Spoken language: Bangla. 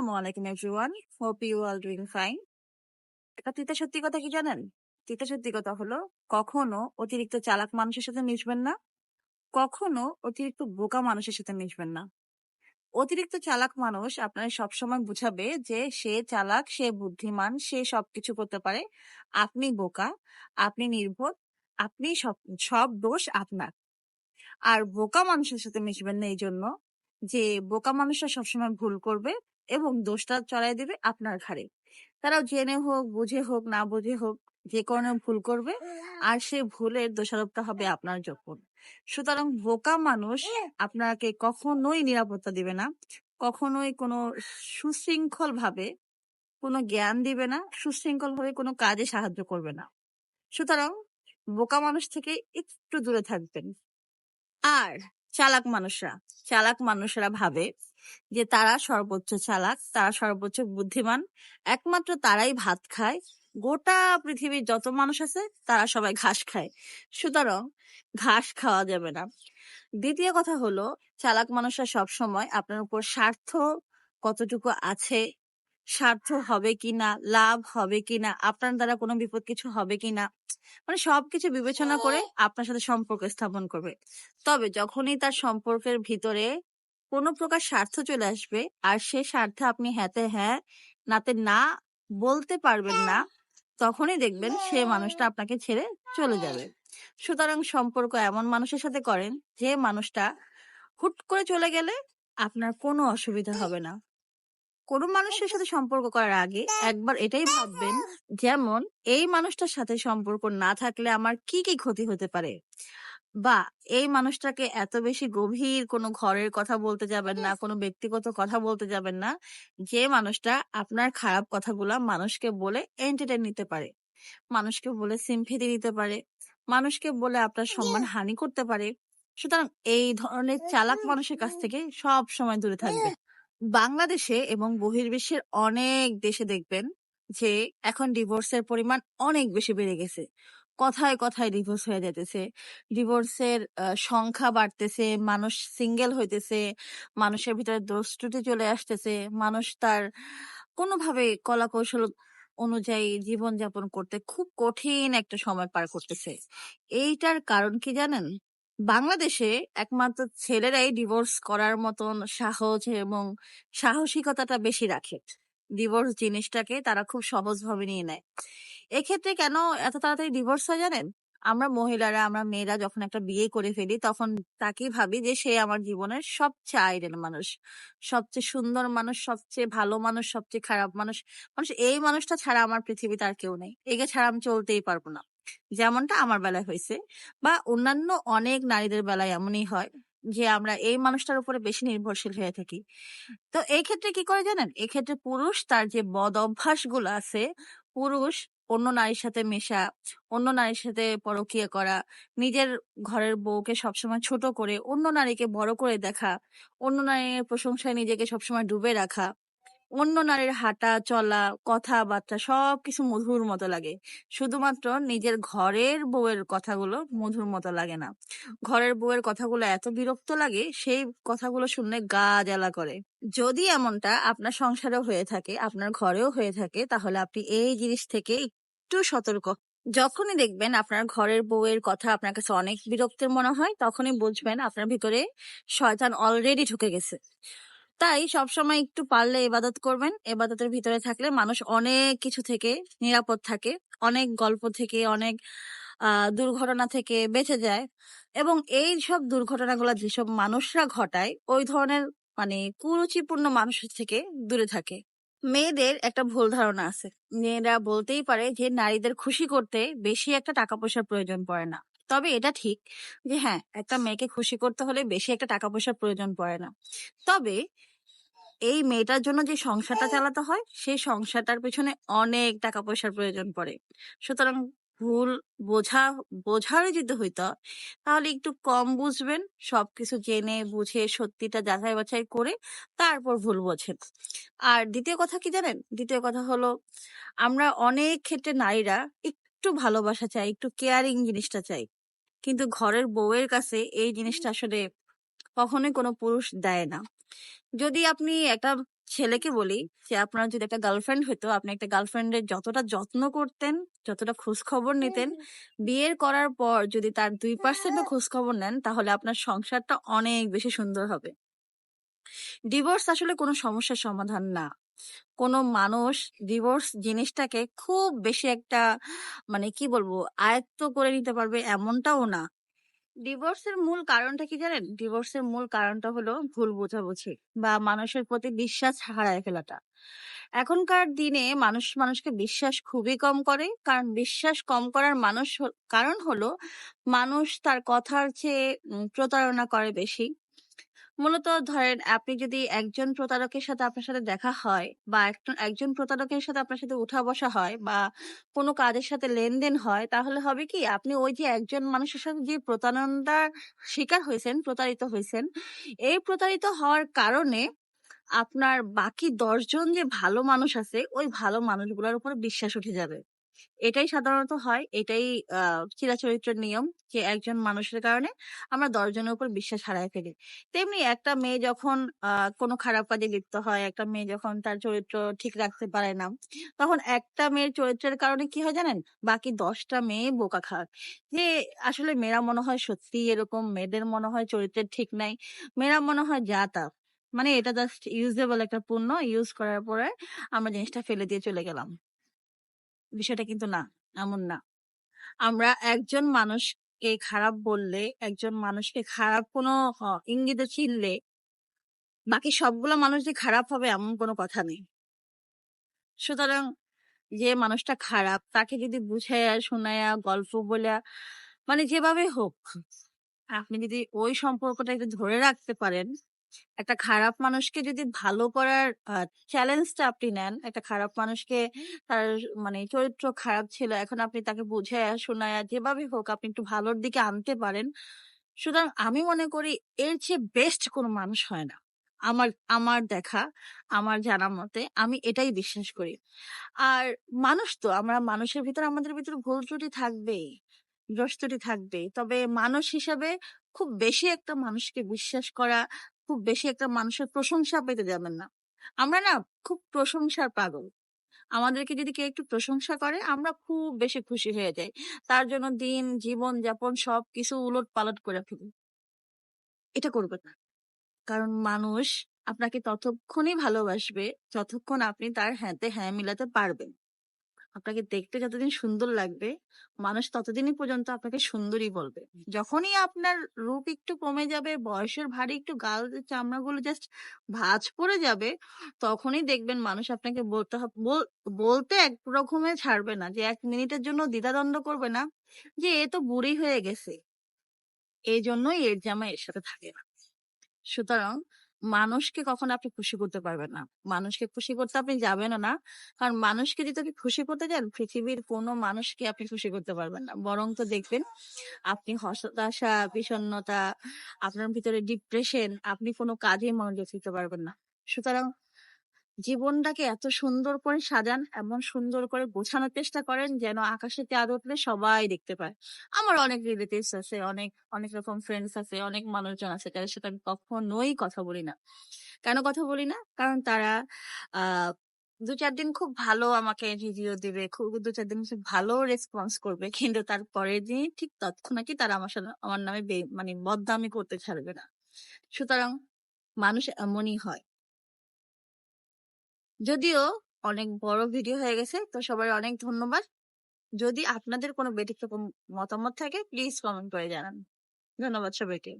Everyone hope you doing fine তিতা সত্যি কথা কি জানেন? তিতা সত্যি কথা হলো, কখনো অতিরিক্ত চালাক মানুষের সাথে মিশবেন না, কখনো অতিরিক্ত বোকা মানুষের সাথে মিশবেন না। অতিরিক্ত চালাক মানুষ আপনার সবসময় বুঝাবে যে সে চালাক, সে বুদ্ধিমান, সে সবকিছু করতে পারে। আপনি বোকা, আপনি নির্বোধ, আপনি সব সব দোষ আপনার। আর বোকা মানুষের সাথে মিশবেন না এই জন্য যে বোকা মানুষরা সবসময় ভুল করবে এবং দোষটা চড়াই দেবে আপনার ঘাড়ে। তারাও জেনে হোক, বুঝে হোক, না বুঝে হোক, যে কারণে ভুল করবে আর সে ভুলের দোষারোপটা হবে আপনার যখন। সুতরাং বোকা মানুষ আপনাকে কখনোই নিরাপত্তা দিবে না, কখনোই কোনো সুশৃঙ্খল ভাবে কোনো জ্ঞান দিবে না সুশৃঙ্খল ভাবে কোনো কাজে সাহায্য করবে না। সুতরাং বোকা মানুষ থেকে একটু দূরে থাকবেন। আর চালাক মানুষরা চালাক মানুষরা ভাবে যে তারা সর্বোচ্চ চালাক, তারা সর্বোচ্চ বুদ্ধিমান। একমাত্র তারাই ভাত খায়। গোটা পৃথিবীর যত মানুষ আছে, তারা সবাই ঘাস খায়। সুতরাং ঘাস খাওয়া যাবে না। দ্বিতীয় কথা হলো, চালাক মানুষরা সব সময় আপনার উপর স্বার্থ কতটুকু আছে, স্বার্থ হবে কিনা, লাভ হবে কিনা, আপনার দ্বারা কোনো বিপদ কিছু হবে কিনা মানে সবকিছু বিবেচনা করে আপনার সাথে সম্পর্ক স্থাপন করবে। তবে যখনই তার সম্পর্কের ভিতরে কোনো প্রকার স্বার্থ চলে আসবে। আর সে স্বার্থে আপনি হ্যাঁতে হ্যাঁ নাতে না বলতে পারবেন না, তখনই দেখবেন সে মানুষটা আপনাকে ছেড়ে চলে যাবে। সুতরাং সম্পর্ক এমন মানুষের সাথে করেন, যে মানুষটা হুট করে চলে গেলে আপনার কোনো অসুবিধা হবে না। কোনো মানুষের সাথে সম্পর্ক করার আগে একবার এটাই ভাববেন, যেমন, এই মানুষটার সাথে সম্পর্ক না থাকলে আমার কি কি ক্ষতি হতে পারে? বা এই মানুষটাকে এত বেশি গভীর কোনো ঘরের কথা বলতে যাবেন না কোনো ব্যক্তিগত কথা বলতে যাবেন না যে মানুষটা আপনার খারাপ কথাগুলা মানুষকে বলে এন্টারটেন নিতে পারে। মানুষকে বলে সিম্পেথি দিতে পারে। মানুষকে বলে আপনার সম্মান হানি করতে পারে। সুতরাং এই ধরনের চালাক মানুষের কাছ থেকে সব সময় দূরে থাকবে বাংলাদেশে এবং বহির্বিশ্বের অনেক দেশে দেখবেন যে এখন ডিভোর্সের পরিমাণ অনেক বেশি বেড়ে গেছে। কথায় কথায় ডিভোর্স হয়ে যেতেছে ডিভোর্সের সংখ্যা বাড়তেছে, মানুষ সিঙ্গেল হইতেছে, মানুষের ভিতরে দোষ চলে আসতেছে, মানুষ তার কোনোভাবে কলা কৌশল অনুযায়ী জীবনযাপন করতে খুব কঠিন একটা সময় পার করতেছে। এইটার কারণ কি জানেন? বাংলাদেশে একমাত্র ছেলেরাই ডিভোর্স করার মতন সাহস এবং সাহসিকতাটা বেশি রাখে। ডিভোর্স জিনিসটাকে তারা খুব সহজভাবে নিয়ে নেয়। এক্ষেত্রে কেন এত তাড়াতাড়ি ডিভোর্স হয় জানেন? আমরা মহিলারা, আমরা মেয়েরা যখন একটা বিয়ে করে ফেলি, তখন তাকে ভাবি যে সে আমার জীবনের সবচেয়ে আইডেল মানুষ, সবচেয়ে সুন্দর মানুষ, সবচেয়ে ভালো মানুষ, সবচেয়ে খারাপ মানুষ। মানুষ, এই মানুষটা ছাড়া আমার পৃথিবীতে আর কেউ নেই। একে ছাড়া আমি চলতেই পারব না। যেমনটা আমার বেলায় হয়েছে। বা অন্যান্য অনেক নারীদের বেলায় এমনই হয়। যে আমরা এই মানুষটার উপরে বেশি নির্ভরশীল হয়ে থাকি। তো এই ক্ষেত্রে কি করে জানেন? এক্ষেত্রে পুরুষ তার যে বদ অভ্যাসগুলো আছে, পুরুষ অন্য নারীর সাথে মেশা, অন্য নারীর সাথে পরকীয়া করা, নিজের ঘরের বউকে সবসময় ছোট করে, অন্য নারীকে বড় করে দেখা, অন্য নারীর প্রশংসায় নিজেকে সবসময় ডুবে রাখা অন্য নারীর হাঁটা, চলা, কথাবার্তা সবকিছু মধুর মতো লাগে। শুধুমাত্র নিজের ঘরের বউয়ের কথাগুলো মধুর মতো লাগে না। ঘরের বউয়ের কথাগুলো এত বিরক্ত লাগে, সেই কথাগুলো শুনলে গা জ্বালা করে। যদি এমনটা আপনার সংসারেও হয়ে থাকে, আপনার ঘরেও হয়ে থাকে, তাহলে আপনি এই জিনিস থেকে একটু সতর্ক। যখনই দেখবেন আপনার ঘরের বউয়ের কথা আপনার কাছে অনেক বিরক্তের মনে হয়, তখনই বুঝবেন আপনার ভিতরে শয়তান অলরেডি ঢুকে গেছে। তাই সবসময় একটু পারলে এবাদত করবেন। এবাদতের ভিতরে থাকলে মানুষ অনেক কিছু থেকে নিরাপদ থাকে, অনেক গল্প থেকে, অনেক দুর্ঘটনা থেকে বেঁচে যায়। এবং এই সব দুর্ঘটনাগুলো যেসব মানুষরা ঘটায়, ওই ধরনের মানে কুরুচিপূর্ণ মানুষের থেকে দূরে থাকে। মেয়েদের একটা ভুল ধারণা আছে। মেয়েরা বলতেই পারে যে, নারীদের খুশি করতে বেশি একটা টাকা পয়সার প্রয়োজন পড়ে না। তবে এটা ঠিক যে হ্যাঁ একটা মেয়েকে খুশি করতে হলে বেশি একটা টাকা পয়সার প্রয়োজন পড়ে না। তবে এই মেয়েটার জন্য যে সংসারটা চালাতে হয়, সেই সংসারটার পেছনে অনেক টাকা পয়সার প্রয়োজন পড়ে। সুতরাং ভুল বোঝা বোঝারই যদি হইতো, তাহলে একটু কম বুঝবেন, সবকিছু জেনে বুঝে সত্যিটা যাচাই বাছাই করে তারপর ভুল বোঝেন। আর দ্বিতীয় কথা কি জানেন? দ্বিতীয় কথা হলো, আমরা অনেক ক্ষেত্রে নারীরা একটু ভালোবাসা চাই, একটু কেয়ারিং জিনিসটা চাই। কিন্তু ঘরের বউয়ের কাছে এই জিনিসটা আসলে কখনোই কোনো পুরুষ দেয় না। যদি আপনি একটা ছেলেকে বলি যে আপনার যদি একটা গার্লফ্রেন্ড হইতো আপনি একটা গার্লফ্রেন্ডের যতটা যত্ন করতেন যতটা খোঁজ খবর নিতেন বিয়ের করার পর যদি তার দুই পার্সেন্টও খোঁজ খবর নেন তাহলে আপনার সংসারটা অনেক বেশি সুন্দর হবে। ডিভোর্স আসলে কোনো সমস্যার সমাধান না। কোনো মানুষ ডিভোর্স জিনিসটাকে খুব বেশি একটা মানে কি বলব আয়ত্ত করে নিতে পারবে এমনটাও না। ডিভোর্সের মূল কারণটা কি জানেন? ডিভোর্সের মূল কারণটা হলো ভুল বোঝাবুঝি বা মানুষের প্রতি বিশ্বাস হারায় ফেলাটা। এখনকার দিনে মানুষ, মানুষকে বিশ্বাস খুবই কম করে। কারণ বিশ্বাস কম করার মানুষ কারণ হলো মানুষ তার কথার চেয়ে প্রতারণা করে বেশি। মূলত ধরেন আপনি যদি একজন প্রতারকের সাথে আপনার সাথে দেখা হয় বা একজন প্রতারকের সাথে আপনার সাথে উঠা বসা হয় বা কোনো কাজের সাথে লেনদেন হয়, তাহলে হবে কি আপনি ওই যে একজন মানুষের সাথে যে প্রতারণার শিকার হয়েছেন, প্রতারিত হয়েছেন, এই প্রতারিত হওয়ার কারণে আপনার বাকি দশজন যে ভালো মানুষ আছে, ওই ভালো মানুষগুলোর উপর বিশ্বাস উঠে যাবে। এটাই সাধারণত হয়, এটাই চিরাচরিত্রের নিয়ম যে একজন মানুষের কারণে আমরা দশজনের উপর বিশ্বাস হারায় ফেলি। তেমনি একটা মেয়ে যখন কোনো খারাপ কাজে লিপ্ত হয়, একটা মেয়ে যখন তার চরিত্র ঠিক রাখতে পারে না, তখন একটা মেয়ের চরিত্রের কারণে কি হয় জানেন? বাকি দশটা মেয়ে বোকা খায়। যে আসলে মেয়েরা মনে হয় সত্যি এরকম, মেয়েদের মনে হয় চরিত্রের ঠিক নাই, মেয়েরা মনে হয় যা তা। মানে এটা জাস্ট ইউজেবল একটা পণ্য ইউজ করার পরে আমরা জিনিসটা ফেলে দিয়ে চলে গেলাম। বিষয়টা কিন্তু না, এমন না। আমরা একজন মানুষকে খারাপ বললে, একজন মানুষকে খারাপ কোনো ইঙ্গিতে চিনলে, বাকি সবগুলো মানুষ যে খারাপ হবে এমন কোনো কথা নেই। সুতরাং যে মানুষটা খারাপ, তাকে যদি বুঝাইয়া শোনায়া, গল্প বলে মানে যেভাবে হোক, আপনি যদি ওই সম্পর্কটা একটু ধরে রাখতে পারেন একটা খারাপ মানুষকে যদি ভালো করার চ্যালেঞ্জটা আপনি নেন, একটা খারাপ মানুষকে তার মানে চরিত্র খারাপ ছিল, এখন আপনি তাকে বুঝায়া, শোনায়া যেভাবে হোক আপনি একটু ভালোর দিকে আনতে পারেন। সুতরাং আমি মনে করি এর চেয়ে বেস্ট কোনো মানুষ হয় না। আমার আমার দেখা, আমার জানা মতে আমি এটাই বিশ্বাস করি। আর মানুষ তো, আমরা মানুষের ভিতরে আমাদের ভিতরে ভুল ত্রুটি থাকবেই, দোষ থাকবেই। তবে মানুষ হিসাবে খুব বেশি একটা মানুষকে বিশ্বাস করা খুব বেশি একটা মানুষের প্রশংসা পেতে যাবেন না। আমরা না খুব প্রশংসার পাগল। আমাদেরকে যদি কেউ একটু প্রশংসা করে, আমরা খুব বেশি খুশি হয়ে যাই। তার জন্য দিন, জীবন যাপন সবকিছু উলট পালট করে ফেলি। এটা করবে না। কারণ মানুষ আপনাকে ততক্ষণই ভালোবাসবে, যতক্ষণ আপনি তার হ্যাঁতে হ্যাঁ মিলাতে পারবেন। আপনাকে দেখতে যতদিন সুন্দর লাগবে মানুষ ততদিনই পর্যন্ত আপনাকে সুন্দরী বলবে। যখনই আপনার রূপ একটু কমে যাবে বয়সের ভারী একটু গাল চামড়াগুলো জাস্ট ভাঁজ পড়ে যাবে তখনই দেখবেন মানুষ আপনাকে বলতে বলতে এক রকমের ছাড়বে না যে এক মিনিটের জন্য দ্বিধাদ্বন্দ্ব করবে না যে এ তো বুড়ি হয়ে গেছে। এই জন্যই এর জামা এর সাথে থাকে না। সুতরাং মানুষকে কখনো আপনি খুশি করতে পারবেন না। মানুষকে খুশি করতে আপনি যাবেন না। কারণ মানুষকে যদি আপনি খুশি করতে যান পৃথিবীর কোনো মানুষকে আপনি খুশি করতে পারবেন না। বরং তো দেখবেন, আপনি হতাশা, বিষণ্ণতা, আপনার ভিতরে ডিপ্রেশন আপনি কোনো কাজে মনোযোগ দিতে পারবেন না। সুতরাং জীবনটাকে এত সুন্দর করে সাজান, এমন সুন্দর করে গোছানোর চেষ্টা করেন যেন আকাশে চাঁদ উঠলে সবাই দেখতে পায়। আমার অনেক রিলেটিভস আছে, অনেক অনেক রকম ফ্রেন্ডস আছে, অনেক মানুষজন আছে যাদের সাথে আমি কখনোই কথা বলি না। কেন কথা বলি না? কারণ তারা আহ দু চার দিন খুব ভালো আমাকে রিভিউ দিবে, খুব দু চার দিন ভালো রেসপন্স করবে, কিন্তু তার পরের দিন ঠিক তৎক্ষণাৎই তারা আমার সাথে, আমার নামে মানে বদনামি করতে ছাড়বে না। সুতরাং মানুষ এমনই হয়। যদিও অনেক বড় ভিডিও হয়ে গেছে, তো সবাই অনেক ধন্যবাদ। যদি আপনাদের কোনো ব্যতিক্রম মতামত থাকে প্লিজ কমেন্ট করে জানান। ধন্যবাদ সবাইকে।